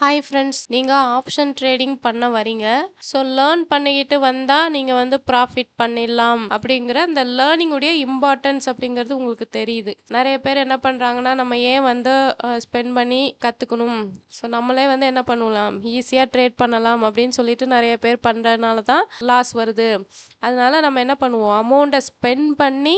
Hi friends நீங்கள் option trading பண்ண வரீங்க. ஸோ லேர்ன் பண்ணிக்கிட்டு வந்தால் நீங்கள் வந்து ப்ராஃபிட் பண்ணிடலாம் அப்படிங்கிற அந்த லேர்னிங்குடைய இம்பார்ட்டன்ஸ் அப்படிங்கிறது உங்களுக்கு தெரியுது. நிறைய பேர் என்ன பண்ணுறாங்கன்னா நம்ம ஏன் வந்து ஸ்பெண்ட் பண்ணி கற்றுக்கணும் ஸோ நம்மளே வந்து என்ன பண்ணலாம்? ஈஸியாக ட்ரேட் பண்ணலாம் அப்படின்னு சொல்லிட்டு நிறைய பேர் பண்ணுறதுனால தான் லாஸ் வருது. அதனால நம்ம என்ன பண்ணுவோம்? அமௌண்ட்டை ஸ்பெண்ட் பண்ணி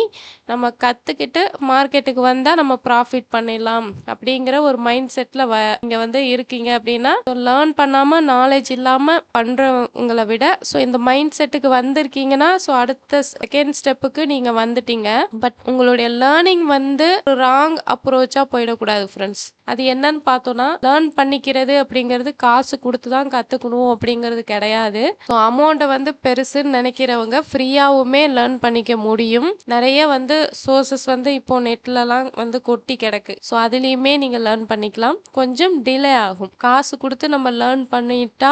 நம்ம கற்றுக்கிட்டு மார்க்கெட்டுக்கு வந்தால் நம்ம ப்ராஃபிட் பண்ணிடலாம் அப்படிங்கிற ஒரு மைண்ட் செட்டில் வ இங்கே வந்து இருக்கீங்க அப்படின்னா லேர்ன் பண்ணாமல் நாலேஜ் இல்லாமல் பண்ணுறவங்களை விட ஸோ இந்த மைண்ட் செட்டுக்கு வந்திருக்கீங்கன்னா ஸோ அடுத்த செகண்ட் ஸ்டெப்புக்கு நீங்கள் வந்துட்டீங்க. பட் உங்களுடைய லேர்னிங் வந்து ராங் அப்ரோச்சாக போயிடக்கூடாது ஃப்ரெண்ட்ஸ் அது என்னன்னு பார்த்தோன்னா லேர்ன் பண்ணிக்கிறது அப்படிங்கிறது காசு கொடுத்து தான் கற்றுக்கணும் அப்படிங்கிறது கிடையாது. ஸோ அமௌண்ட்டை வந்து பெருசுன்னு நினைக்கிறவங்க ஃப்ரீயாகவுமே லேர்ன் பண்ணிக்க முடியும். நிறைய வந்து சோர்சஸ் வந்து இப்போ நெட்லலாம் வந்து கொட்டி கிடக்கு. ஸோ அதுலேயுமே நீங்கள் லேர்ன் பண்ணிக்கலாம். கொஞ்சம் டிலே ஆகும். காசு காசு கொடுத்து நம்ம லேர்ன் பண்ணிட்டா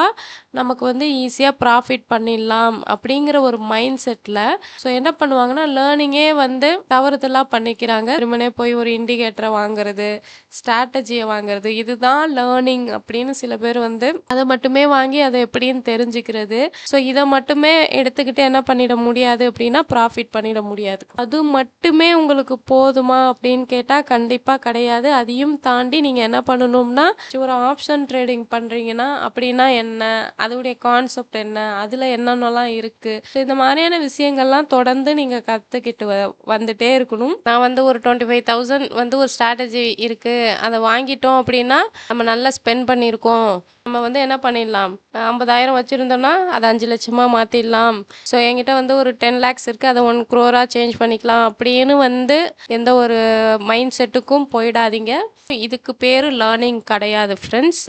நமக்கு வந்து ஈஸியாக ப்ராஃபிட் பண்ணிடலாம் அப்படிங்கிற ஒரு மைண்ட் செட்டில் ஸோ என்ன பண்ணுவாங்கன்னா லேர்னிங்கே வந்து தவறுதலாக பண்ணிக்கிறாங்க. திருமணே போய் ஒரு இண்டிகேட்டரை வாங்குறது ஸ்ட்ராட்டஜியை வாங்குறது இதுதான் லேர்னிங் அப்படின்னு சில பேர் வந்து அதை மட்டுமே வாங்கி அதை எப்படின்னு தெரிஞ்சுக்கிறது. ஸோ இதை மட்டுமே எடுத்துக்கிட்டு என்ன பண்ணிட முடியாது அப்படின்னா ப்ராஃபிட் பண்ணிட முடியாது. அது மட்டுமே உங்களுக்கு போதுமா அப்படின்னு கேட்டால் கண்டிப்பாக கிடையாது. அதையும் தாண்டி நீங்கள் என்ன பண்ணணும்னா ஒரு ஆப்ஷன் ட்ரேடிங் பண்ணுறீங்கன்னா அப்படின்னா என்ன? அதோடைய கான்செப்ட் என்ன? அதில் என்னென்னலாம் இருக்குது இந்த மாதிரியான விஷயங்கள்லாம் தொடர்ந்து நீங்கள் கற்றுக்கிட்டு வ வந்துட்டே இருக்கணும். நான் வந்து ஒரு டுவெண்ட்டி ஃபைவ் தௌசண்ட் வந்து ஒரு ஸ்ட்ராட்டஜி இருக்குது அதை வாங்கிட்டோம் அப்படின்னா நம்ம நல்லா ஸ்பெண்ட் பண்ணியிருக்கோம். நம்ம வந்து என்ன பண்ணிடலாம்? ஐம்பதாயிரம் வச்சுருந்தோம்னா அதை அஞ்சு லட்சமாக மாற்றிடலாம் ஸோ என்கிட்ட வந்து ஒரு டென் லேக்ஸ் இருக்குது அதை ஒன் க்ரோராக சேஞ்ச் பண்ணிக்கலாம். அப்படின்னு வந்து எந்த ஒரு மைண்ட் செட்டுக்கும் போயிடாதீங்க. இதுக்கு பேர் லேர்னிங் கிடையாது ஃப்ரெண்ட்ஸ்